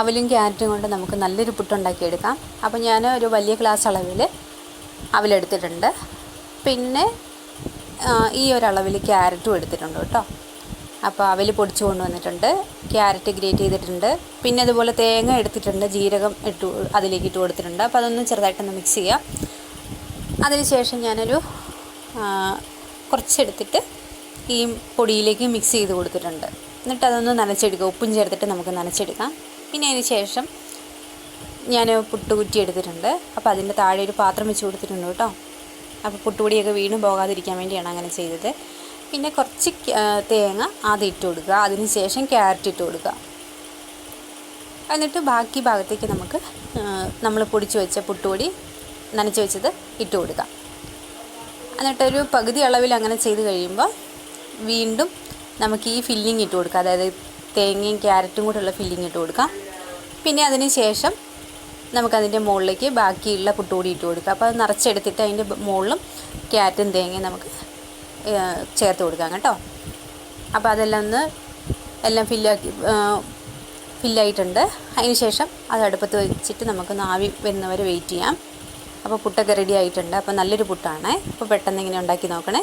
അവലും ക്യാരറ്റും കൊണ്ട് നമുക്ക് നല്ലൊരു പുട്ടുണ്ടാക്കിയെടുക്കാം. അപ്പോൾ ഞാൻ ഒരു വലിയ ഗ്ലാസ് അളവിൽ അവലെടുത്തിട്ടുണ്ട്. പിന്നെ ഈ ഒരളവിൽ ക്യാരറ്റും എടുത്തിട്ടുണ്ട് കേട്ടോ. അപ്പോൾ അവൽ പൊടിച്ചു കൊണ്ടുവന്നിട്ടുണ്ട്. ക്യാരറ്റ് ഗ്രേറ്റ് ചെയ്തിട്ടുണ്ട്. പിന്നെ അതുപോലെ തേങ്ങ എടുത്തിട്ടുണ്ട്. ജീരകം ഇട്ട് അതിലേക്ക് ഇട്ട് കൊടുത്തിട്ടുണ്ട്. അപ്പോൾ അതൊന്ന് ചെറുതായിട്ടൊന്ന് മിക്സ് ചെയ്യാം. അതിനുശേഷം ഞാനൊരു കുറച്ചെടുത്തിട്ട് ഈ പൊടിയിലേക്ക് മിക്സ് ചെയ്ത് കൊടുത്തിട്ടുണ്ട്. എന്നിട്ട് അതൊന്ന് നനച്ചെടുക്കുക. ഉപ്പും ചേർത്തിട്ട് നമുക്ക് നനച്ചെടുക്കാം. പിന്നെ അതിന് ശേഷം ഞാൻ പുട്ടുകുറ്റി എടുത്തിട്ടുണ്ട്. അപ്പോൾ അതിന്റെ താഴെ ഒരു പാത്രം വെച്ച് കൊടുത്തിട്ടുണ്ട് കേട്ടോ. അപ്പോൾ പുട്ടുപൊടിയൊക്കെ വീണ് പോകാതിരിക്കാൻ വേണ്ടിയാണ് അങ്ങനെ ചെയ്തത്. പിന്നെ കുറച്ച് തേങ്ങ ആദ്യം ഇട്ട് കൊടുക്കുക. അതിന് ശേഷം ക്യാരറ്റ് ഇട്ട് കൊടുക്കുക. എന്നിട്ട് ബാക്കി ഭാഗത്തേക്ക് നമുക്ക് നമ്മൾ പൊടിച്ച് വെച്ച പുട്ടുപൊടി നനച്ച് വെച്ചത് ഇട്ട് കൊടുക്കാം എന്നിട്ടൊരു പകുതി അളവിൽ അങ്ങനെ ചെയ്ത് കഴിയുമ്പോൾ വീണ്ടും നമുക്ക് ഈ ഫില്ലിങ് ഇട്ട് കൊടുക്കാം അതായത് തേങ്ങയും ക്യാരറ്റും കൂടെയുള്ള ഫില്ലിങ് ഇട്ട് കൊടുക്കാം. പിന്നെ അതിന് ശേഷം നമുക്കതിന്റെ മുകളിലേക്ക് ബാക്കിയുള്ള പുട്ടുകൂടി ഇട്ട് കൊടുക്കുക. അപ്പോൾ അത് നിറച്ചെടുത്തിട്ട് അതിന്റെ മുകളിലും ക്യാരറ്റും തേങ്ങയും നമുക്ക് ചേർത്ത് കൊടുക്കാം കേട്ടോ. അപ്പോൾ അതെല്ലാം ഒന്ന് എല്ലാം ഫില്ലാക്കി ഫില്ലായിട്ടുണ്ട്. അതിന് ശേഷം അത് അടുപ്പത്ത് വെച്ചിട്ട് നമുക്ക് ആവി വരുന്നവരെ വെയിറ്റ് ചെയ്യാം. അപ്പോൾ പുട്ടൊക്കെ റെഡി ആയിട്ടുണ്ട്. അപ്പോൾ നല്ലൊരു പുട്ടാണ്. അപ്പോൾ പെട്ടെന്ന് ഇങ്ങനെ ഉണ്ടാക്കി നോക്കണേ?